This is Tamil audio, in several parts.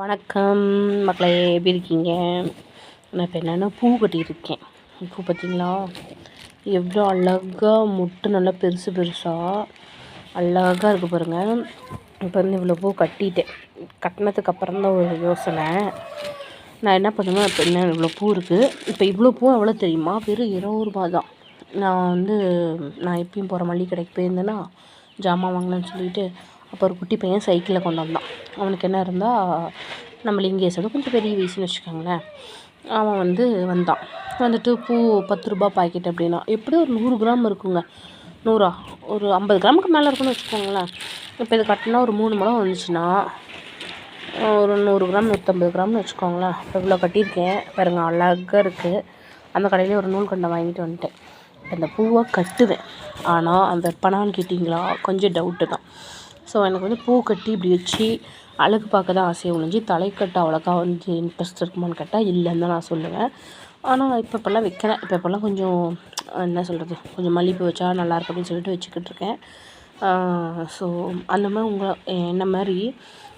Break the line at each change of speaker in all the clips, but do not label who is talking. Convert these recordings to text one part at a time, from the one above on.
வணக்கம். மக்களே எப்படி இருக்கீங்க? நான் இப்போ என்னென்னா பூ கட்டியிருக்கேன். பூ பார்த்தீங்களா? எவ்வளோ அழகாக முட்டு நல்லா பெருசு பெருசாக அழகாக இருக்குது பாருங்கள் இப்போ வந்து இவ்வளோ பூ கட்டிட்டேன். கட்டினதுக்கு அப்புறம் தான் ஒரு யோசனை. நான் என்ன பண்ணுவேன்? இப்போ என்ன இவ்வளோ பூ இருக்குது இப்போ இவ்வளோ பூ எவ்வளோ தெரியுமா? வெறும் இருபது ரூபா தான். நான் வந்து நான் எப்பயும் போகிற மல்லிகை கடைக்கு போயிருந்தேன்னா ஜாமான் வாங்கலான்னு சொல்லிட்டு அப்போ ஒரு குட்டி பையன் சைக்கிளில் கொண்டு வந்தான். அவனுக்கு என்ன இருந்தால் நம்ம லிங்கேஷோட கொஞ்சம் பெரிய வயசுன்னு வச்சுக்கோங்களேன். அவன் வந்து வந்தான். வந்துட்டு பூ பத்து ரூபா பாக்கெட் அப்படின்னா எப்படி ஒரு நூறு கிராம் இருக்குங்க. நூறா? ஒரு ஐம்பது கிராமுக்கு மேலே இருக்குன்னு வச்சுக்கோங்களேன். இப்போ இது கட்டினா ஒரு மூணு முழம் வந்துச்சுன்னா ஒரு நூறு கிராம் நூற்றம்பது கிராம்னு வச்சுக்கோங்களேன். இப்போ இவ்வளோ கட்டியிருக்கேன். பாருங்கள் அழகாக இருக்குது அந்த கடையிலே ஒரு நூல் கண்டை வாங்கிட்டு வந்துட்டேன். அந்த பூவை கட்டுவேன். ஆனால் அந்த பணான்னு கேட்டிங்களா? கொஞ்சம் டவுட்டு தான். ஸோ எனக்கு வந்து பூ கட்டி இப்படி வச்சு அழகு பார்க்க தான் ஆசையை ஒழிஞ்சு தலைக்கட்ட அவ்வளோக்கா வந்து இன்ட்ரெஸ்ட் இருக்குமான்னு கேட்டால் இல்லைன்னு தான் நான் சொல்லுவேன். ஆனால் இப்போ இப்போல்லாம் வைக்கிறேன். இப்போ இப்போல்லாம் கொஞ்சம் என்ன சொல்கிறது கொஞ்சம் மல்லிகைப்பூ வச்சா நல்லாயிருக்கும் அப்படின்னு சொல்லிட்டு வச்சுக்கிட்டு இருக்கேன். ஸோ அந்த மாதிரி உங்கள் என்ன மாதிரி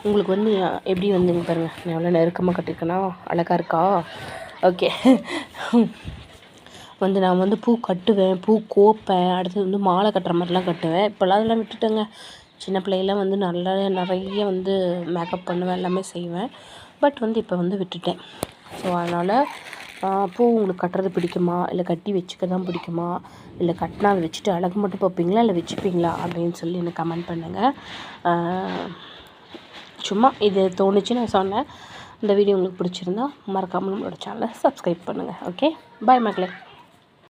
உங்களுக்கு வந்து எப்படி வந்துங்க பாருங்கள் நான் எவ்வளோ நெருக்கமாக கட்டியிருக்கேன்னா அழகாக இருக்கா? ஓகே வந்து நான் வந்து பூ கட்டுவேன் பூ கோப்பேன் அடுத்தது வந்து மாலை கட்டுற மாதிரிலாம் கட்டுவேன். இப்போல்லாம் அதெல்லாம் விட்டுட்டேங்க. சின்ன பிள்ளையெல்லாம் வந்து நல்லா நிறைய வந்து மேக்கப் பண்ணுவேன் எல்லாமே செய்வேன். பட் வந்து இப்போ வந்து விட்டுட்டேன். ஸோ அதனால் பூ உங்களுக்கு கட்டுறது பிடிக்குமா? இல்லை கட்டி வச்சுக்க தான் பிடிக்குமா? இல்லை கட்டினா அதை வச்சுட்டு அழகு மட்டும் பார்ப்பீங்களா இல்லை வச்சுப்பீங்களா? அப்படின்னு சொல்லி எனக்கு கமெண்ட் பண்ணுங்கள் சும்மா இது தோணுச்சு நான் சொன்னேன். இந்த வீடியோ உங்களுக்கு பிடிச்சிருந்தா மறக்காமல் நம்மளோட சேனலை சப்ஸ்கிரைப் பண்ணுங்கள் ஓகே பாய் மக்களே.